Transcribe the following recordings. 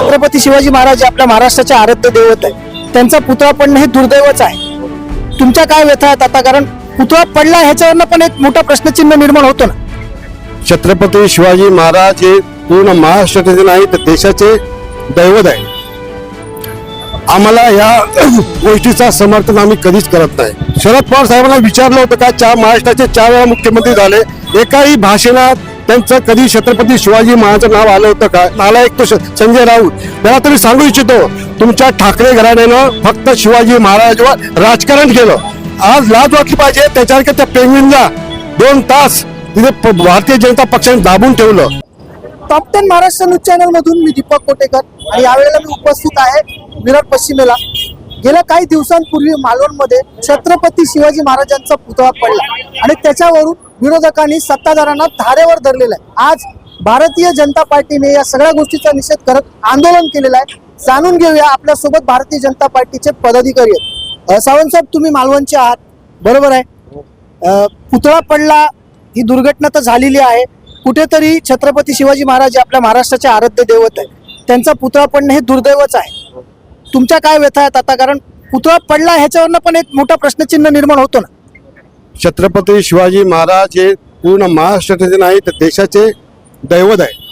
छत्रपती शिवाजी महाराज हे आपल्या महाराष्ट्राचे आराध्य दैवत आहे त्यांचा पुतळा पडणं हे दुर्दैवच आहे. तुमच्या काय व्यथा आहेत आता? कारण पुतळा पडला ह्याच्यावरनं पण एक मोठा प्रश्नचिन्ह निर्माण होतो ना. छत्रपती शिवाजी महाराज हे पूर्ण महाराष्ट्राचे नाही तर देशाचे दैवत आहे आम्हाला या गोष्टीचा समर्थन आम्ही कधीच करत नाही. शरद पवार साहेबांना विचारलं होतं का चार महाराष्ट्राचे चार वेळा मुख्यमंत्री झाले एकाही भाषणात त्यांचं कधी छत्रपती शिवाजी महाराजांचं नाव आलं होतं का? मला एक तो संजय राऊत. त्याला तरी सांगू इच्छितो तुमच्या ठाकरे घराण्यानं फक्त शिवाजी महाराजांवर राजकारण केलं. आज लाज वाटली पाहिजे त्याच्यावर त्या पेंगविनला दोन तास तिथे प- भारतीय जनता पक्षाने दाबून ठेवलं. Top ten Maharashtra news channel मधून मी दीपक कोटेकर आणि यावेळेला मी उपस्थित आहे विराट पश्चिमेला. गेल्या काही दिवसांपूर्वी मालवणमध्ये छत्रपती शिवाजी महाराजांचा पुतळा पडला आणि त्याच्यावरून विरोधकांनी सत्ताधाऱ्यांना धारेवर धरलेला आहे. आज भारतीय जनता पार्टीने या सगळ्या गोष्टीचा निषेध करत आंदोलन केलेलं आहे. जाणून घेऊया आपल्यासोबत भारतीय जनता पार्टीचे पदाधिकारी आहेत. सावंतसाहेब सावंत साहेब तुम्ही मालवणचे आहात. बरोबर आहे. पुतळा पडला ही दुर्घटना तर झालेली आहे. कुठेतरी छत्रपती शिवाजी महाराज आपल्या महाराष्ट्राचे आराध्य दैवत आहे त्यांचा पुतळा पडणं हे दुर्दैवच आहे. तुमच्या काय व्यथा आहेत आता? कारण पुतळा पडला ह्याच्यावरनं पण एक मोठा प्रश्नचिन्ह निर्माण होतो ना. छत्रपती शिवाजी महाराज हे पूर्ण महाराष्ट्राचे नाही तर देशाचे दैवत आहे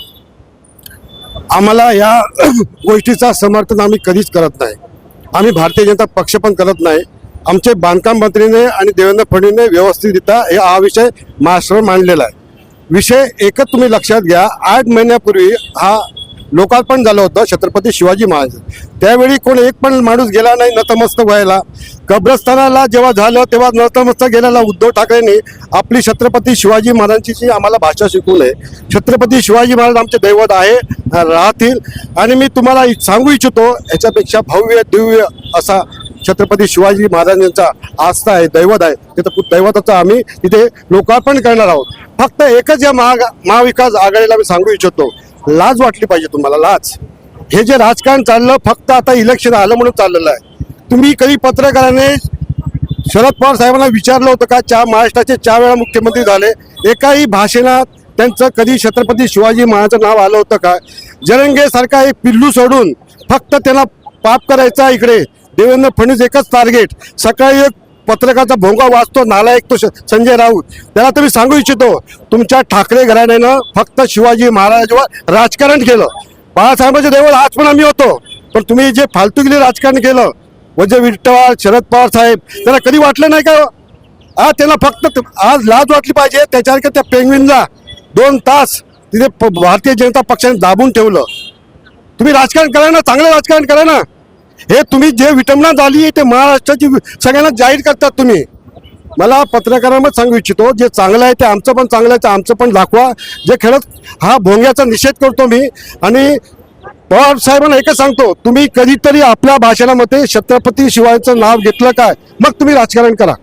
आम्हाला या गोष्टीचा समर्थन आम्ही कधीच करत नाही. आम्ही भारतीय जनता पक्ष पण करत नाही. आमचे बांधकाम मंत्रीने आणि देवेंद्र फडणवीसने व्यवस्थितरित्या हे हा विषय महाराष्ट्रावर मांडलेला आहे. विषय एकच तुम्ही लक्षात घ्या. आठ महिन्यापूर्वी हा लोकार्पण झालं होतं छत्रपती शिवाजी महाराज. त्यावेळी कोण एक पण माणूस गेला नाही नतमस्तक व्हायला. कब्रस्थानाला जेव्हा झालं तेव्हा नतमस्तक गेलेला उद्धव ठाकरेंनी आपली छत्रपती शिवाजी महाराजांची आम्हाला भाषा शिकवू नये. छत्रपती शिवाजी महाराज आमचे दैवत आहे राहतील. आणि मी तुम्हाला सांगू इच्छितो याच्यापेक्षा भव्य दिव्य असा छत्रपती शिवाजी महाराजांचा आस्था आहे दैवत आहे. तिथं दैवताचं आम्ही तिथे लोकार्पण करणार आहोत. फक्त एकच या महा महाविकास आघाडीला मी सांगू इच्छितो. लाज वाटली पाहिजे तुम्हाला लाज. हे जे राजकारण चाललं फक्त आता इलेक्शन आलं म्हणून चाललेलं आहे. तुम्ही कधी पत्रकाराने शरद पवार साहेबांना विचारलं होतं का चार महाराष्ट्राचे चार वेळा मुख्यमंत्री झाले एकाही भाषणात त्यांचं कधी छत्रपती शिवाजी महाराजांचं नाव आलं होतं का? जरंगेसारखा एक पिल्लू सोडून फक्त त्यांना पाप करायचा इकडे. देवेंद्र फडणवीस एकच टार्गेट सकाळी एक पत्रकाचा भोंगा वाचतो नालायक तो संजय राऊत. त्याला तुम्ही सांगू इच्छितो तुमच्या ठाकरे घराण्यानं फक्त शिवाजी महाराजांवर राजकारण केलं. बाळासाहेबांचे देवळ आज पण आम्ही होतो पण तुम्ही जे फालतूगिरी राजकारण केलं वजय विठ्ठल शरद पवार साहेब त्याला कधी वाटलं नाही का? आज त्यांना फक्त आज लाज वाटली पाहिजे त्याच्यावर त्या पेंगविनला दोन तास तिथे प- भारतीय जनता पक्षाने दाबून ठेवलं. तुम्ही राजकारण करा ना चांगलं राजकारण करा ना. हे तुम्ही जे विटंबना झाली ते महाराष्ट्राची सगळ्यांना जाहीर करतात तुम्ही. मला पत्रकारांमध्ये सांगू इच्छितो जे चांगलं आहे ते आमचं पण चांगलं आहे ते आमचं पण दाखवा. जे खेळत हा भोंग्याचा निषेध करतो मी आणि पवार साहेबांना एकच सांगतो तुम्ही कधीतरी आपल्या भाषणामध्ये छत्रपती शिवायचं नाव घेतलं काय? मग तुम्ही राजकारण करा.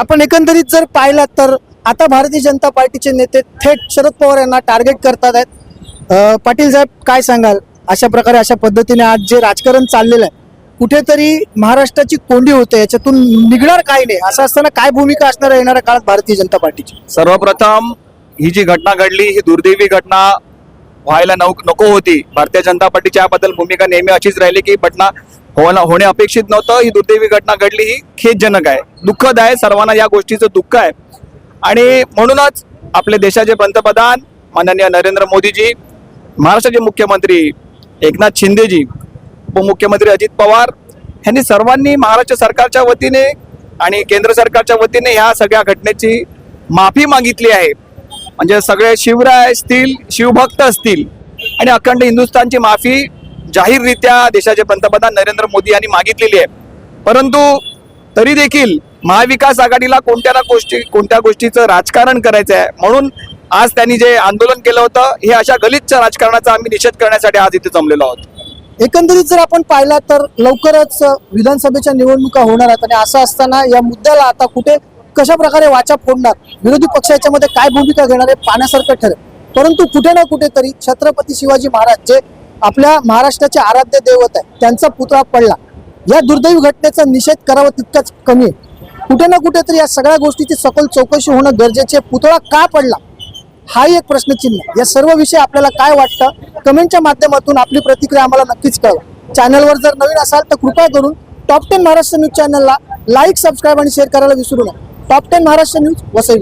आपण एकंदरीत जर पाहिलात तर आता भारतीय जनता पार्टीचे नेते थेट शरद पवार यांना टार्गेट करतात आहेत. पाटील साहेब काय सांगाल? अशा प्रकारे अशा पद्धतीने आज जे राजकारण चाललेलं आहे कुठेतरी महाराष्ट्राची कोंडी होते याच्यातून निघणार काही नाही असं असताना काय भूमिका असणार आहे येणाऱ्या काळात भारतीय जनता पार्टीची? सर्वप्रथम ही जी घटना घडली ही दुर्दैवी घटना व्हायला नको होती. भारतीय जनता पार्टीची याबद्दल भूमिका नेहमी अशीच राहिली की घटना होणं होणे अपेक्षित नव्हतं. ही दुर्दैवी घटना घडली ही खेदजनक आहे. दुःखद आहे सर्वांना या गोष्टीचं दुःख आहे. आणि म्हणूनच आपले देशाचे पंतप्रधान माननीय नरेंद्र मोदीजी महाराष्ट्राचे मुख्यमंत्री एकनाथ शिंदेजी उपमुख्यमंत्री अजित पवार यांनी सर्वांनी महाराष्ट्र सरकारच्या वतीने आणि केंद्र सरकारच्या वतीने ह्या सगळ्या घटनेची माफी मागितली आहे. म्हणजे सगळे शिवराय असतील शिवभक्त असतील आणि अखंड हिंदुस्थानची माफी जाहीररित्या देशाचे पंतप्रधान नरेंद्र मोदी यांनी मागितलेली आहे. परंतु तरी देखील महाविकास आघाडीला कोणत्या ना गोष्टी कोणत्या गोष्टीचं राजकारण करायचं आहे म्हणून आज त्यांनी जे आंदोलन केलं होतं हे अशा गलिच्छ राजकारणाचा आम्ही निषेध करण्यासाठी आज इथे जमलेलो आहोत. एकंदरीत जर आपण पाहिला तर लवकरच विधानसभेच्या निवडणुका होणार आहेत आणि असं असताना या मुद्द्याला आता कुठे कशा प्रकारे वाचा फोडणार? विरोधी पक्ष याच्यामध्ये काय भूमिका घेणार आहे पाण्यासारखं ठरेल. परंतु कुठे ना कुठेतरी छत्रपती शिवाजी महाराज जे आपल्या महाराष्ट्राचे आराध्य दैवत आहे त्यांचा पुतळा पडला. या दुर्दैवी घटनेचा निषेध करावा तितकाच कमी आहे. कुठे ना कुठेतरी या सगळ्या गोष्टीची सखोल चौकशी होणं गरजेचे पुतळा का पडला? हाही एक प्रश्नचिन्ह. आहे. या सर्व विषय आपल्याला काय वाटतं? कमेंटच्या माध्यमातून आपली प्रतिक्रिया आम्हाला नक्कीच कळवा. चॅनलवर जर नवीन असाल तर कृपया करून टॉप टेन महाराष्ट्र न्यूज चॅनलला लाईक सबस्क्राईब आणि शेअर करायला विसरू नका. Top ten Maharashtra news Vasai